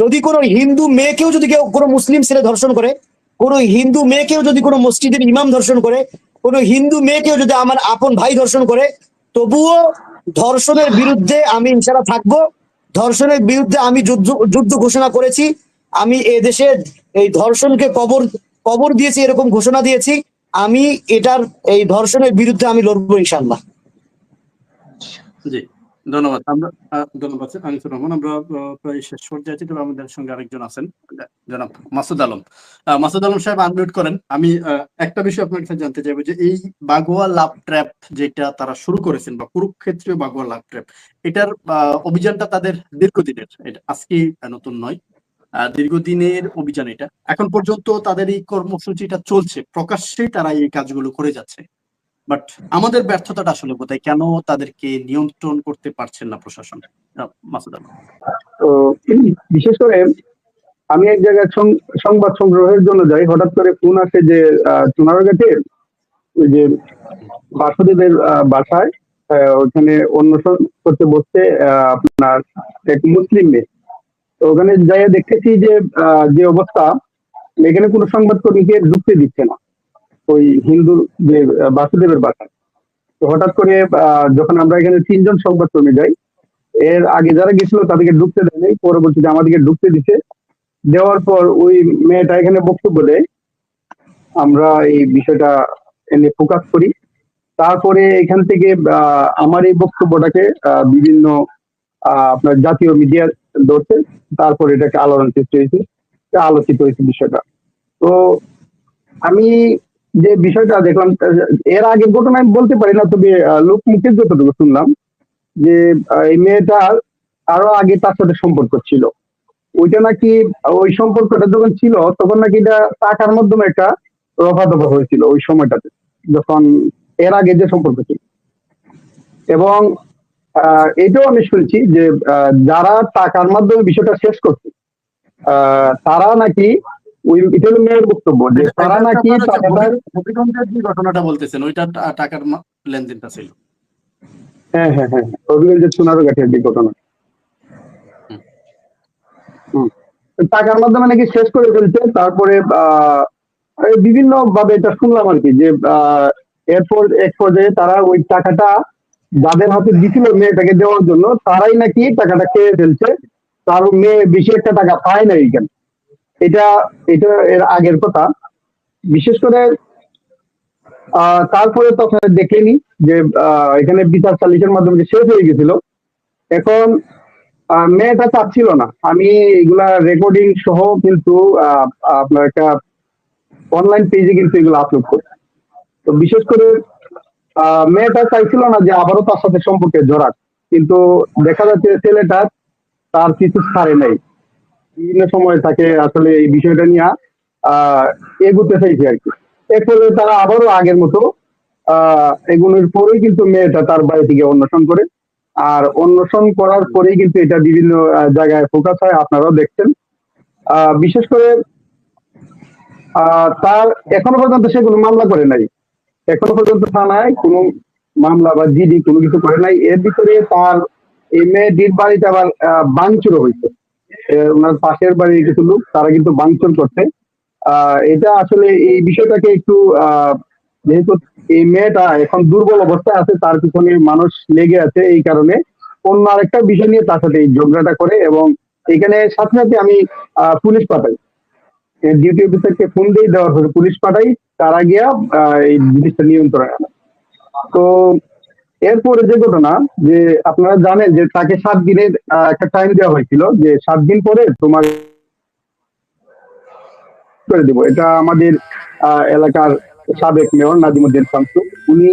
যদি কোনো হিন্দু মেয়েকেও যদি কেউ, কোনো মুসলিম ছেলে ধর্ষণ করে, কোনো হিন্দু মেয়েকেও যদি কোনো মসজিদের ইমাম ধর্ষণ করে, কোনো হিন্দু মেয়েকেও যদি আমার আপন ভাই ধর্ষণ করে, তবুও ধর্ষণের বিরুদ্ধে আমি ইনশাল্লাহ থাকব। ধর্ষণের বিরুদ্ধে আমি যুদ্ধ যুদ্ধ ঘোষণা করেছি। আমি এ দেশে এই ধর্ষণকে কবর কবর দিয়েছি, এরকম ঘোষণা দিয়েছি। আমি এটার, এই ধর্ষণের বিরুদ্ধে আমি লড়বো ইনশাল্লাহ জি। ধন্যবাদ। আমরা ধন্যবাদ আনিসুর রহমান, আমরা প্রায় শেষ পর্যায়ে আছি, তবে আমাদের সঙ্গে আরেকজন আছেন। জনাব মাসুদ আলম। মাসুদ আলম সাহেব আনমিউট করেন। আমি একটা বিষয় আপনার কাছে জানতে চাইব যে এই বাগোয়া লাভ ট্র্যাপ যেটা তারা শুরু করেছেন বা কুরুক্ষেত্রীয় বাগোয়া লাভ ট্র্যাপ, এটার অভিযানটা তাদের দীর্ঘদিনের, এটা আজকে নতুন নয়। দীর্ঘদিনের অভিযান এটা। এখন পর্যন্ত তাদের এই কর্মসূচিটা চলছে। প্রকাশ্যেই তারা এই কাজগুলো করে যাচ্ছে। বাট আমাদের ব্যর্থতাটা আসলে কোথায়? কেন তাদেরকে নিয়ন্ত্রণ করতে পারছেন না প্রশাসন? বিশেষ করে আমি এক জায়গায় সংবাদ সংগ্রহের জন্য যাই হঠাৎ করে ফোন আসে যে চুনারঘাটে ওই যে বাসুদেবের বাসায় ওখানে অন্বেষণ করতে আহ, আপনার এক মুসলিম মেয়ে। তো ওখানে যাই দেখতেছি যে যে অবস্থা এখানে কোনো সংবাদকর্মীকে ঢুকতে দিচ্ছে না। ওই হিন্দু যে বাসুদেবের বাসায় তো হঠাৎ করে যখন আমরা এখানে তিনজন সংবাদকর্মী যাই, এর আগে যারা গেছিল তাদেরকে ঢুকতে দেয়নি পরবর্তীতে আমাদেরকে ঢুকতে দিছে। দেওয়ার পর ওই মেয়েটা এখানে বক্তব্য দেয়। আমরা এই বিষয়টা এনে ফোকাস করি। তারপরে এখান থেকে আমার এই বক্তব্যটাকে বিভিন্ন আপনার জাতীয় মিডিয়া ধরছে। তারপর এটাকে আলোড়ন সৃষ্টি হয়েছে, আলোচিত হয়েছে বিষয়টা। তো আমি যে বিষয়টা দেখলাম এর আগের ঘটনা আমি বলতে পারি না, তবে লোক মুখে যতটুকু শুনলাম যে এই মেয়েটার আরও আগে তার সাথে সম্পর্ক ছিল। ওইটা নাকি, ওই সম্পর্কটা যখন ছিল, তখন নাকি এটা টাকার মাধ্যমে একটা রফা দফা হয়েছিল ওই সময়টাতে, যখন এর আগে যে সম্পর্ক ছিল। এবং এটাও আমি শুনছি যে যারা টাকার মাধ্যমে বিষয়টা শেষ করছে তারা নাকি ওই এটা হলো মেয়ের বক্তব্য যে তারা নাকি টাকাটা যে ঘটনাটা বলতেছেন ওইটা টাকার লেনদেনটা ছিল। হ্যাঁ হ্যাঁ হ্যাঁ সোনারো যে ঘটনা। টাকার মাধ্যমে নাকি শেষ করে ফেলছে তারপরে আহ, বিভিন্ন ভাবে এটা শুনলাম আর কি যে আহ, এরপর এক পর্যায়ে তারা ওই টাকাটা যাদের হাতে দিছিল মেয়েটাকে দেওয়ার জন্য তারাই নাকি টাকাটা খেয়ে ফেলছে। তার মেয়ে বেশি একটা টাকা পায় না এইখানে এটা এটা এর আগের কথা। বিশেষ করে তারপরে তো আপনারা দেখলেনি যে এখানে বিচার সালিসের মাধ্যমে যে শেষ হয়ে গেছিল, এখন মেয়েটা চাচ্ছিল না। আমি এগুলা রেকর্ডিং সহ কিন্তু আপনার একটা অনলাইন পেজে কিন্তু এগুলো আপলোড করি। তো বিশেষ করে মেয়েটা চাইছিল না যে আবারও তার সাথে সম্পর্কে জড়াক। কিন্তু দেখা যাচ্ছে ছেলেটা তার কিছু ছাড়ে নাই। বিভিন্ন সময় তাকে আসলে এই বিষয়টা নিয়ে, আহ, এগুতে চাইছে আর কি। এরপরে তারা আবারও আগের মতো, আহ এগুলোর পরেই কিন্তু মেয়েটা তার বাড়ি থেকে অন্বেষণ করে। আর অন্বেষণ করার পরেই কিন্তু এটা বিভিন্ন জায়গায় ফোকাস হয়, আপনারাও দেখছেন। বিশেষ করে তার এখনও পর্যন্ত সে কোনো মামলা করে নাই। এখনও পর্যন্ত থানায় কোনো মামলা বা জিডি কোনো কিছু করে নাই। এর ভিতরে তার এই মেয়েটির বাড়িতে আবার ভাঙচুরও হয়েছে। ওনার পাশের বাড়ির কিছু লোক, তারা কিন্তু ভাঙচুর করছে। এটা আসলে এই বিষয়টাকে একটু যেহেতু এই মেয়েটা এখন দুর্বল অবস্থায় আছে, তার পিছনে মানুষ লেগে আছে এই কারণে। অন্য আরেকটা বিষয় নিয়ে তার সাথে এই ঝগড়াটা করে এবং এখানে সাথে সাথে আমি পুলিশ পাঠাই। ডিউটি অফিসারকে ফোন দিয়ে দেওয়ার পরে পুলিশ পাঠাই, তারা গিয়া এই জিনিসটা নিয়ন্ত্রণে আনে। তো এরপরে যে ঘটনা, যে আপনারা জানেন যে তাকে সাত দিনের একটা টাইম দেওয়া হয়েছিল, যে সাত দিন পরে তোমার করে দিব। এটা আমাদের এলাকার সাবেক মেয়র নাজিমুদ্দিন শামসু। উনি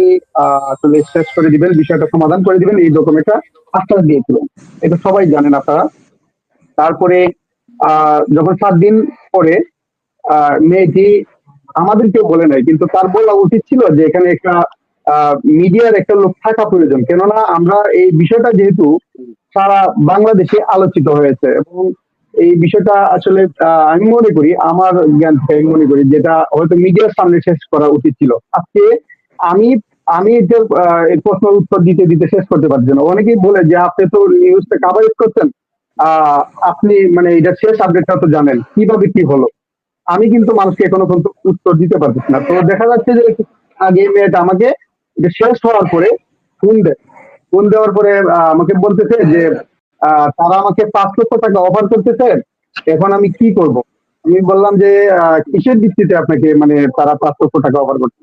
আসলে শেষ করে দিবেন, বিষয়টা সমাধান করে দিবেন, এই ডকুমেন্টটা আশ্বাস দিয়েছিলেন। এটা সবাই জানেন আপনারা। তারপরে যখন সাত দিন পরে মেয়েটি আমাদেরকেও বলে নাই, কিন্তু তার বলা উচিত ছিল যে এখানে একটা মিডিয়ার একটা লোক থাকা প্রয়োজন। কেননা আমরা এই বিষয়টা যেহেতু সারা বাংলাদেশে আলোচিত হয়েছে এবং এই বিষয়টা আসলে আমি মনে করি, আমার জ্ঞান থেকে আমি মনে করি যেটা হয়তো মিডিয়ার সামনে শেষ করা উচিত ছিল। আজকে আমি আমি এটা প্রশ্নের উত্তর দিতে দিতে শেষ করতে পারছি না। অনেকেই বলে যে, আপনি তো নিউজটা কাভারেজ করছেন। আপনি মানে এটা শেষ আপডেটটা তো জানেন। কীভাবে কি হলো? আমি কিন্তু মানুষকে এখনও পর্যন্ত উত্তর দিতে পারতেছি না। তো দেখা যাচ্ছে যে, আগে মেয়েটা আমাকে এটা শেষ হওয়ার পরে ফোন দেয় ফোন দেওয়ার পরে আমাকে বলতেছে যে তারা আমাকে পাঁচ লক্ষ টাকা অফার করতেছে, এখন আমি কি করব? আমি বললাম যে কিসের ভিত্তিতে আপনাকে মানে তারা পাঁচ লক্ষ টাকা অফার করছে?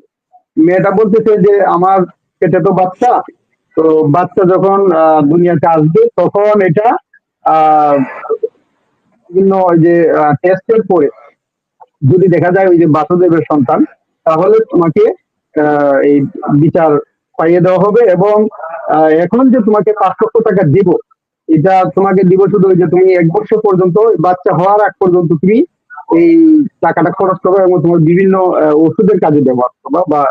মেয়েটা বলতেছে যে, আমার পেটে তো বাচ্চা তো বাচ্চা যখন দুনিয়াতে আসবে, তখন এটা বিভিন্ন ওই যে টেস্টের পরে যদি দেখা যায় ওই যে বাসুদেবের সন্তান, তাহলে তোমাকে এই বিচার পাইয়ে দেওয়া হবে এবং এখন যে তোমাকে পাঁচ লক্ষ টাকা দিব, এটা তোমাকে দিব শুধু যে তুমি এক বছর পর্যন্ত, বাচ্চা হওয়ার আগ পর্যন্ত তুমি এই টাকাটা খরচ করবে এবং তোমার বিভিন্ন ওষুধের কাজে ব্যবহার করবা বা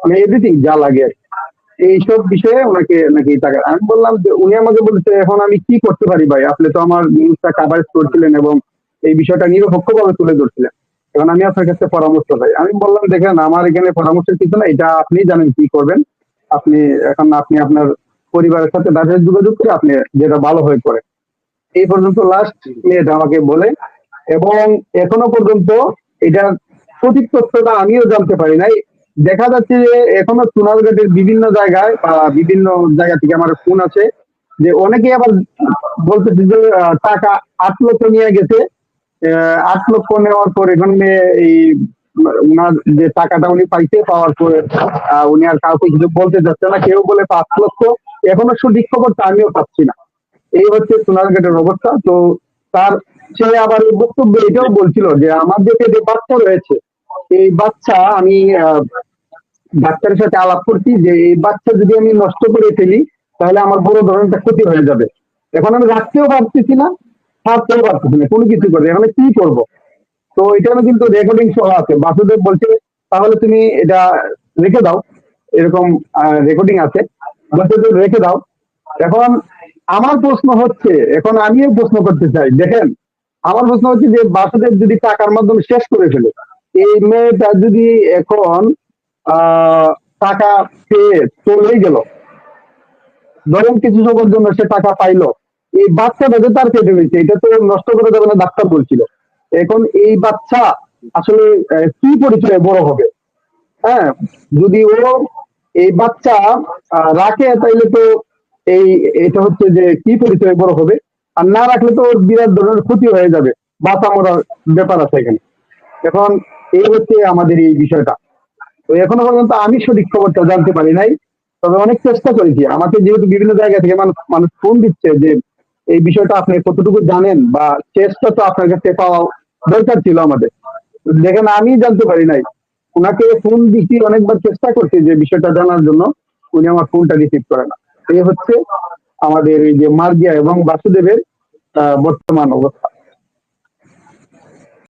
মানে এভরিথিং যা লাগে। এইসব বিষয়ে ওনাকে নাকি টাকা, আমি বললাম যে উনি আমাকে বলছে, এখন আমি কি করতে পারি ভাই আপনি তো আমার নিউজটা কাভারেজ করছিলেন এবং এই বিষয়টা নিরপেক্ষভাবে তুলে ধরছিলেন এখন আমি আপনার কাছে পরামর্শ চাই। আমি বললাম, দেখেন, আমার এখানে পরামর্শের কিছু না এটা আপনি জানেন কি করবেন। আপনি এখন আপনি আপনার পরিবারের সাথে তাদের যোগাযোগ করে আপনি যেটা ভালো হয়ে করেন। এই পর্যন্ত লাস্ট মেয়েটা আমাকে বলে, এবং এখনও পর্যন্ত এটার সঠিক তথ্যটা আমিও জানতে পারি নাই। দেখা যাচ্ছে যে এখনও সোনারঘাটের বিভিন্ন জায়গায় বা বিভিন্ন জায়গা থেকে আমার ফোন আছে যে অনেকে আবার বলতেছে যে টাকা আট নিয়ে গেছে। আট লক্ষ নেওয়ার পর এখন এই, উনার যে টাকাটা উনি পাইছে পাওয়ার পরে উনি আর কাউকে কিছু বলতে যাচ্ছে না। কেউ বলে পাঁচ লক্ষ। এখনও সঠিক খবরটা আমিও পাচ্ছি না। এই হচ্ছে সোনারঘাটের অবস্থা। তো তার সে আবার এই বক্তব্যে এটাও বলছিল যে, আমার যে বাচ্চা রয়েছে, এই বাচ্চা আমি ডাক্তারের সাথে আলাপ করছি যে, এই বাচ্চা যদি আমি নষ্ট করে ফেলি, তাহলে আমার বড় ধরনের ক্ষতি হয়ে যাবে। এখন আমি রাখতেও পারতেছি না। ছাড়তেও পারতেছি না, কোনো কিছু করে এখন কি করব? তো এখানে কিন্তু রেকর্ডিং সহ আছে। বাসুদেব বলছে, তাহলে তুমি এটা রেখে দাও। এরকম রেকর্ডিং আছে। যে রেখে দাও। এখন আমার প্রশ্ন হচ্ছে, এখন আমিও প্রশ্ন করতে চাই। দেখেন, আমার প্রশ্ন হচ্ছে যে, বাসুদেব যদি টাকার মাধ্যমে শেষ করে ফেলে, এই মেয়েটা যদি এখন টাকা পেয়ে চলেই গেল, ধরেন কিছু সময়ের জন্য সে টাকা পাইলো এই বাচ্চাটা যে তার কেটে হয়েছে এটা তো নষ্ট করে দেবে না, ডাক্তার বলছিল। এখন এই বাচ্চা আসলে কি পরিচয়ে বড় হবে? হ্যাঁ যদি ও এই বাচ্চা রাখে, তাইলে তো এই, এটা হচ্ছে যে কি পরিচয়ে বড় হবে? আর না রাখলে তো ওর বিরাট ধরনের ক্ষতি হয়ে যাবে। বাচ্চা মরার ব্যাপার আছে এখানে। এখন এই হচ্ছে আমাদের এই বিষয়টা। তো এখনও পর্যন্ত আমি সঠিক খবরটা জানতে পারি নাই, তবে অনেক চেষ্টা করেছি। আমাকে যেহেতু বিভিন্ন জায়গা থেকে মানুষ মানুষ ফোন দিচ্ছে যে এই বিষয়টা আপনি কতটুকু জানেন বা চেষ্টা তো আপনার কাছে পাওয়া দরকার ছিল আমাদের। দেখেন, আমি জানতে পারি নাই। ওনাকে ফোন দিচ্ছি অনেকবার চেষ্টা করছি যে বিষয়টা জানার জন্য। উনি আমার ফোনটা রিসিভ করে না। এই হচ্ছে আমাদের এই যে মার্জিয়া এবং বাসুদেবের বর্তমান অবস্থা।